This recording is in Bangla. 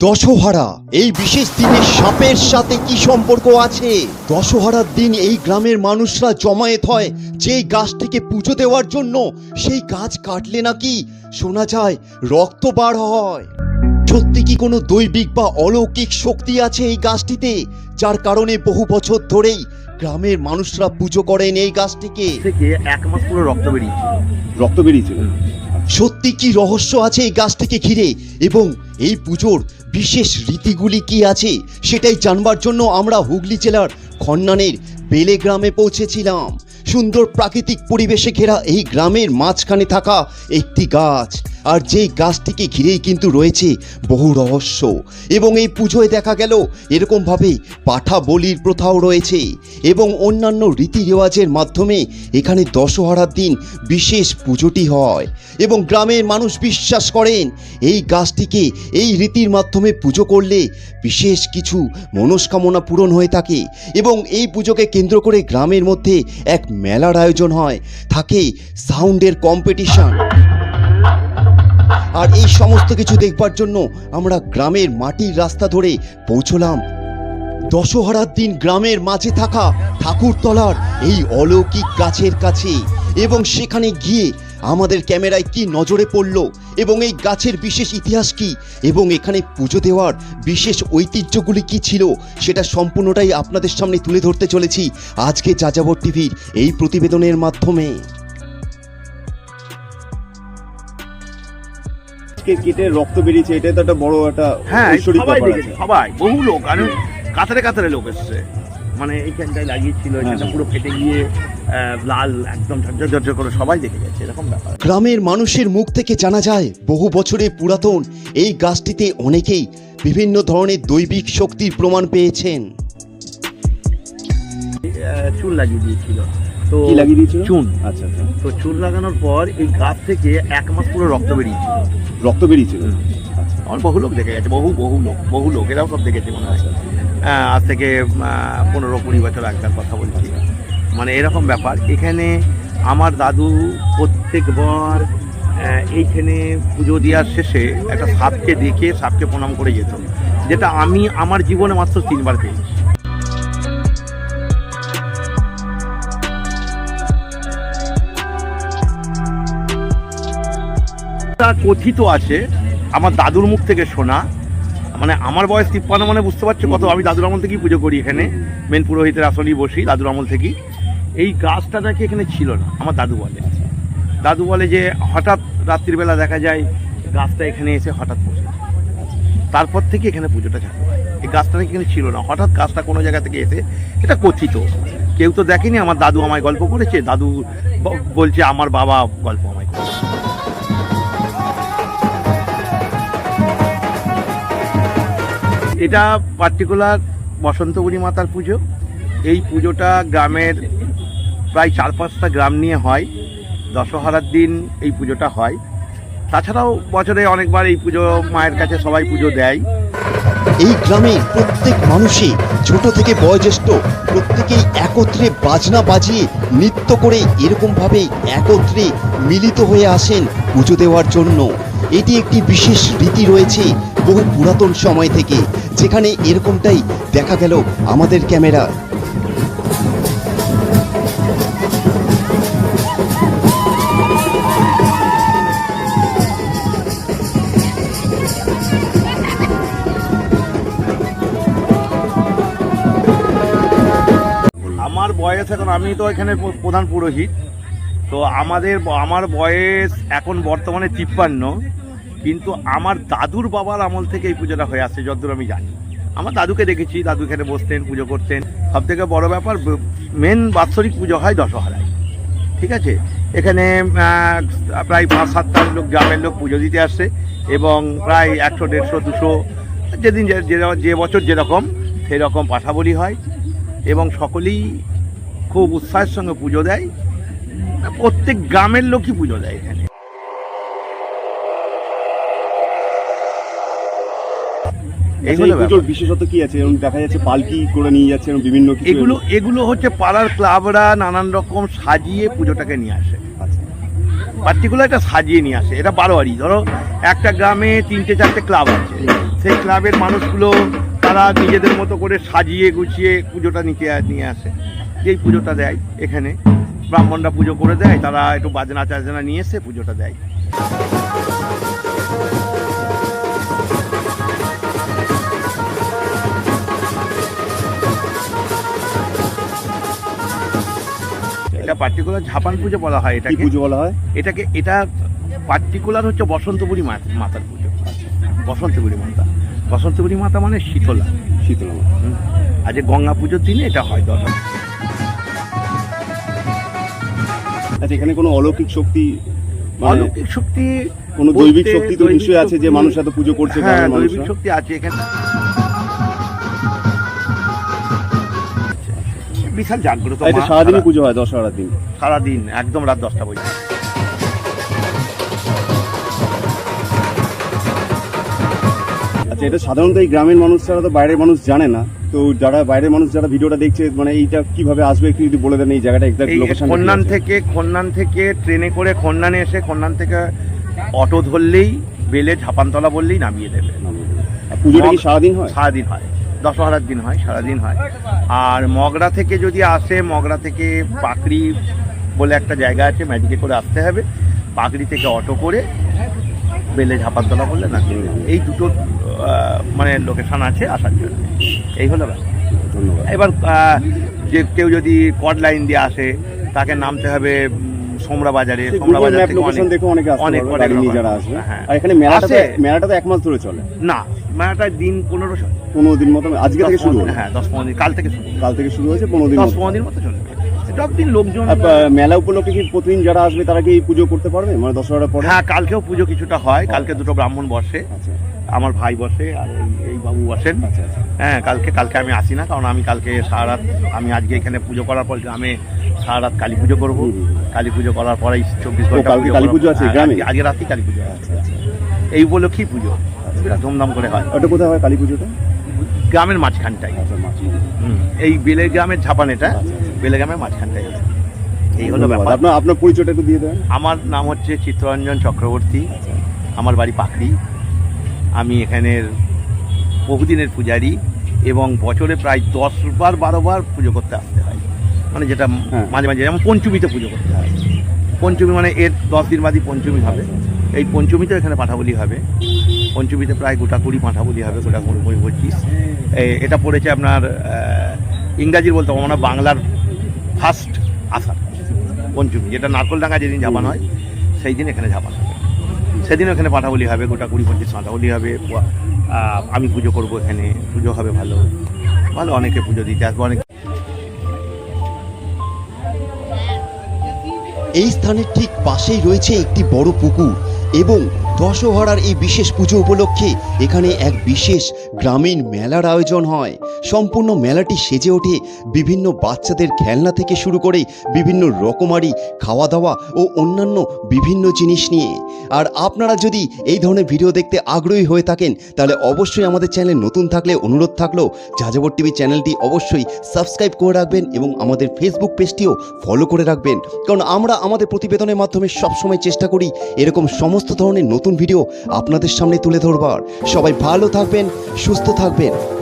দশহারা এই বিশেষ দিনে সাপের সাথে কি সম্পর্ক আছে? দশহারার দিন এই গ্রামের মানুষরা জমায়েত হয় যে গাছটিকে পুজো দেওয়ার জন্য। সেই গাছ কাটলে নাকি শোনা যায় রক্ত বার হয়। সত্যি কি কোনো দৈবিক বা অলৌকিক শক্তি আছে এই গাছটিতে? যার কারণে বহু বছর ধরেই গ্রামের মানুষরা পুজো করেন এই গাছটিকে। থেকে এক মাস পুরো রক্ত বেরিয়েছিল রক্ত বেরিয়েছিল সত্যি কি রহস্য আছে এই গাছটিকে ঘিরে? এবং এই পুজোর বিশেষ রীতিগুলি কি আছে? সেটাই জানবার জন্য আমরা হুগলি জেলার খন্নানের বেলে গ্রামে পৌঁছেছিলাম। সুন্দর প্রাকৃতিক পরিবেশে ঘেরা এই গ্রামের মাঝখানে থাকা একটি গাছ। আর যেই গাছটিকে ঘিরেই কিন্তু রয়েছে বহু রহস্য। এবং এই পুজোয় দেখা গেল এরকমভাবে পাঠা বলির প্রথাও রয়েছে এবং অন্যান্য রীতি রেওয়াজের মাধ্যমে এখানে দশহরার দিন বিশেষ পুজোটি হয়। এবং গ্রামের মানুষ বিশ্বাস করেন, এই গাছটিকে এই রীতির মাধ্যমে পুজো করলে বিশেষ কিছু মনস্কামনা পূরণ হয়ে থাকে এবং এই পুজোকে কেন্দ্র করে গ্রামের মধ্যে এক মেলার আয়োজন হয়। থাকে সাউন্ডের কম্পিটিশন। আর এই সমস্ত কিছু দেখবার জন্য আমরা গ্রামের মাটির রাস্তা ধরে পৌঁছলাম। দশহরার দিন গ্রামের মাঝে থাকা ঠাকুরতলার এই অলৌকিক গাছের কাছে এবং সেখানে গিয়ে আমাদের ক্যামেরায় কি নজরে পড়ল এবং এই গাছের বিশেষ ইতিহাস কি এবং এখানে পুজো দেওয়ার বিশেষ ঐতিহ্যগুলি কি ছিল সেটা সম্পূর্ণটাই আপনাদের সামনে তুলে ধরতে চলেছি আজকে যাযাবর টিভির এই প্রতিবেদনের মাধ্যমে। কে কেটে রক্ত বেরিয়েছে এটা তো একটা বড় একটা হ্যাঁ সবাই দেখেছে সবাই বহু লোক আর কাতারে কাতারে লোক এসছে। মানে এইখানটায় লাগিয়েছিল হ্যাঁ। পুরো ফেটে গিয়ে লাল একদম ঝরঝর করে সবাই দেখে গেছে এরকম ব্যাপার। গ্রামের মানুষের মুখ থেকে জানা যায় বহু বছরে পুরাতন এই গাছটিতে অনেকেই বিভিন্ন ধরনের দৈবিক শক্তির প্রমাণ পেয়েছেন। চুল লাগিয়ে দিয়েছিল। তো কি লাগিয়ে দিয়েছিল? চুন। আচ্ছা আচ্ছা। তো চুন লাগানোর পর এই গাছ থেকে এক মাস পুরো রক্ত বেরিয়েছিল। রক্ত বেরিয়েছিল? আমার বহু লোক দেখে গেছে বহু বহু লোক বহু লোক এরাও সব দেখেছে মনে হয়। আজ থেকে পনেরো কুড়ি বছর আগেকার কথা বলছি। মানে এরকম ব্যাপার। এখানে আমার দাদু প্রত্যেকবার এইখানে পুজো দেওয়ার শেষে একটা সাপকে দেখে সাপকে প্রণাম করে যেত। যেটা আমি আমার জীবনে মাত্র তিনবার পেয়েছি। কথিত আছে, আমার দাদুর মুখ থেকে শোনা মানে আমার বয়স তিপ্পান্ন মানে বুঝতে পারছ কত? আমি দাদুর আমল থেকেই পুজো করি এখানে। মেন পুরোহিতের আসলেই বসি, দাদুর আমল থেকেই। এই গাছটা নাকি এখানে ছিল না, আমার দাদু বলে। দাদু বলে যে, হঠাৎ রাত্রিবেলা দেখা যায় গাছটা এখানে এসে হঠাৎ বসে। তারপর থেকে এখানে পুজোটা চালু হয়। এই গাছটা নাকি এখানে ছিল না। হঠাৎ গাছটা কোনো জায়গা থেকে এসে, এটা কথিত। কেউ তো দেখেনি, আমার দাদু আমায় গল্প করেছে, দাদু বলছে, আমার বাবা গল্প আমায় করেছে। এটা পার্টিকুলার বসন্তগুড়ি মাতার পুজো। এই পুজোটা গ্রামের প্রায় চার পাঁচটা গ্রাম নিয়ে হয়। দশহরার দিন এই পুজোটা হয়। তাছাড়াও বছরে অনেকবার এই পুজো, মায়ের কাছে সবাই পুজো দেয়। এই গ্রামে প্রত্যেক মানুষই, ছোট থেকে বয়োজ্যেষ্ঠ, প্রত্যেকেই একত্রে বাজনা বাজিয়ে নৃত্য করে এরকমভাবেই একত্রে মিলিত হয়ে আসেন পুজো দেওয়ার জন্য। এটি একটি বিশেষ রীতি রয়েছে বহু পুরাতন সময় থেকে যেখানে এরকমটাই দেখা গেল আমাদের ক্যামেরা। আমার বয়স এখন, আমি তো এখানে প্রধান পুরোহিত। তো আমাদের আমার বয়স এখন বর্তমানে তিপ্পান্ন। কিন্তু আমার দাদুর বাবার আমল থেকে এই পুজোটা হয়ে আসছে, যতদূর আমি জানি। আমার দাদুকে দেখেছি, দাদু এখানে বসতেন, পুজো করতেন। সব থেকে বড়ো ব্যাপার মেন বাৎসরিক পুজো হয় দশহরায়। ঠিক আছে? এখানে প্রায় পাঁচ সাতটা লোক, গ্রামের লোক পুজো দিতে আসছে এবং প্রায় একশো, দেড়শো, দুশো, যেদিন যে- বছর যেরকম সেই রকম পাঠাবলি হয় এবং সকলেই খুব উৎসাহের সঙ্গে পুজো দেয়। প্রত্যেক গ্রামের লোকই পুজো দেয় এখানে। আচ্ছা, পুজোর বিশেষত কি আছে? এরকম দেখা যাচ্ছে পালকি করে নিয়ে যাচ্ছে এরকম বিভিন্ন কিছু এগুলো এগুলো হচ্ছে পাড়ার ক্লাবরা নানান রকম সাজিয়ে পুজোটাকে নিয়ে আসে। আচ্ছা। পার্টিকুলার এটা সাজিয়ে নিয়ে আসে। এটা বারোয়ারি। ধরো একটা গ্রামে তিনটে চারটে ক্লাব আছে। সেই ক্লাবের মানুষগুলো তারা নিজেদের মতো করে সাজিয়ে গুছিয়ে পুজোটা নিতে নিয়ে আসে। যেই পুজোটা দেয় এখানে। ব্রাহ্মণরা পুজো করে দেয় তারা একটু বাজনা টাজনা নিয়ে এসে পুজোটা দেয়। পার্টিকুলার ঝাপান পুজো বলা হয় কি এটাকে। পুজো বলা হয়? এটাকে এটা পার্টিকুলার হচ্ছে বসন্তপুরী মাতার পুজো। বসন্তপুরী মাতা। বসন্তপুরী মাতা মানে শীতলা। শীতলা। আজ যে গঙ্গা পুজোর দিনে এটা হয় দশ আচ্ছা এখানে কোনো অলৌকিক শক্তি মানে অলৌকিক শক্তি কোনো দৈবিক শক্তি তো নিশ্চয়ই আছে যে মানুষ এত পুজো করছে হ্যাঁ দৈবিক শক্তি আছে এখানে। বিশাল জাগ্রত এটা মা, সারাদিনই পুজো হয় দশহরার দিন? সারাদিন একদম রাত দশটা পর্যন্ত। আচ্ছা এটা সাধারণত এই গ্রামের মানুষ ছাড়া তো বাইরের মানুষ জানে না। তো যারা বাইরের মানুষ যারা ভিডিওটা দেখছে মানে এইটা কীভাবে আসবে একটু যদি বলে দেন এই জায়গাটা এক্সাক্ট এই লোকেশন খন্নান থেকে খন্নান থেকে ট্রেনে করে খন্নানে এসে খন্নান থেকে অটো ধরলেই বেলে ঝাপানতলা বললেই নামিয়ে দেবে। পুজোটা কি সারাদিন হয়? সারাদিন হয়। দশহরার দিন হয় সারাদিন হয়। আর মগরা থেকে যদি আসে মগরা থেকে পাকড়ি বলে একটা জায়গা আছে ম্যাজিকে করে আসতে হবে। পাকড়ি থেকে অটো করে বেলে ঝাপানতলা বললে না এই দুটো মানে লোকেশান আছে আসার জন্য। এই হলো এবার যে কেউ যদি কড লাইন দিয়ে আসে তাকে নামতে হবে সোমরা বাজারে সোমরা বাজার থেকে অনেক দেখে অনেকে যারা আসবে। হ্যাঁ। আর এখানে মেলাটা মেলাটা তো এক মাস ধরে চলে। না মেলাটা দিন পনেরো পনেরো দিন মতো আজকে থেকে শুরু হ্যাঁ দশ পনেরো দিন কাল থেকে শুরু কাল থেকে শুরু হয়েছে পনেরো দিন দশ পনেরো দিন মতো লোকজন মেলা উপলক্ষে কি প্রতিদিন যারা আসবে তারা কি পুজো করতে পারবে? মানে দশহরা পরে? হ্যাঁ কালকেও পুজো কিছুটা হয়। কালকে দুটো ব্রাহ্মণ বসে। আচ্ছা। আমার ভাই বসে আর এই- এই বাবু বসেন। আচ্ছা আচ্ছা। হ্যাঁ কালকে কালকে আমি আসি না কারণ আমি কালকে সারা রাত আমি আজকে এখানে পুজো করার পর গ্রামে সারা রাত কালী পুজো করব। কালী পুজো করার পরেই চব্বিশ ঘণ্টা কালী পুজো আছে গ্রামে? আগে রাতেই কালী পুজো এই উপলক্ষেই পুজো। ধুমধাম করে হয়। ওটা কোথায় হয় কালী পুজোটা? গ্রামের মাঝখানটাই আচ্ছা এই বেলে গ্রামের ঝাপানেটা আচ্ছা, আচ্ছা। বেলে গ্রামের মাঝখানটাই এই হলো ব্যাপার। আপনার আপনার পরিচয়টা একটু দিয়ে দেন। আমার নাম হচ্ছে চিত্তরঞ্জন চক্রবর্তী। আমার বাড়ি পাখরি আমি এখানের বহুদিনের পূজারি এবং বছরে প্রায় দশ বার বারো বার পুজো করতে আসতে মানে যেটা হ্যাঁ। মাঝে মাঝে যেমন পঞ্চমীতে পুজো করতে হয়। পঞ্চমী মানে এর দশ দিন বাদই পঞ্চমী হবে। এই পঞ্চমীতেও এখানে পাঠাবলি হবে। পঞ্চমীতে প্রায় গোটা কুড়ি পাঠাবলি হবে গোটা কুড়ি কুড়ি পঁচিশ। এটা পড়েছে আপনার ইংরাজির বলতে পারব না বাংলার ফার্স্ট আষাঢ় পঞ্চমী। যেটা নারকলডাঙ্গা যেদিন ঝাপানো হয় সেই দিন এখানে ঝাপানো হবে। সেদিন এখানে পাঠাবলি হবে গোটা কুড়ি পঁচিশ পাঠাবলি হবে। আমি পুজো করব এখানে পুজো হবে ভালো। ভালো অনেকে পুজো দিতে আসবে অনেক এই স্থানের ঠিক পাশেই রয়েছে একটি বড় পুকুর এবং দশহরার এই বিশেষ পুজো উপলক্ষে এখানে এক বিশেষ গ্রামীণ মেলার আয়োজন হয়। সম্পূর্ণ মেলাটি সেজে ওঠে। বিভিন্ন বাচ্চাদের খেলনা থেকে শুরু করে বিভিন্ন রকমারি খাওয়া দাওয়া ও অন্যান্য বিভিন্ন জিনিস নিয়ে। আর আপনারা যদি এই ধরনের ভিডিও দেখতে আগ্রহী হয়ে থাকেন, তাহলে অবশ্যই আমাদের চ্যানেল নতুন থাকলে অনুরোধ থাকল যাযাবর টিভি চ্যানেলটি অবশ্যই সাবস্ক্রাইব করে রাখবেন এবং আমাদের ফেসবুক পেজটিও ফলো করে রাখবেন। কারণ আমরা আমাদের প্রতিবেদনের মাধ্যমে সবসময় চেষ্টা করি এরকম সমস্ত ধরনের নতুন ভিডিও আপনাদের সামনে তুলে ধরবার। সবাই ভালো থাকবেন, সুস্থ থাকবেন।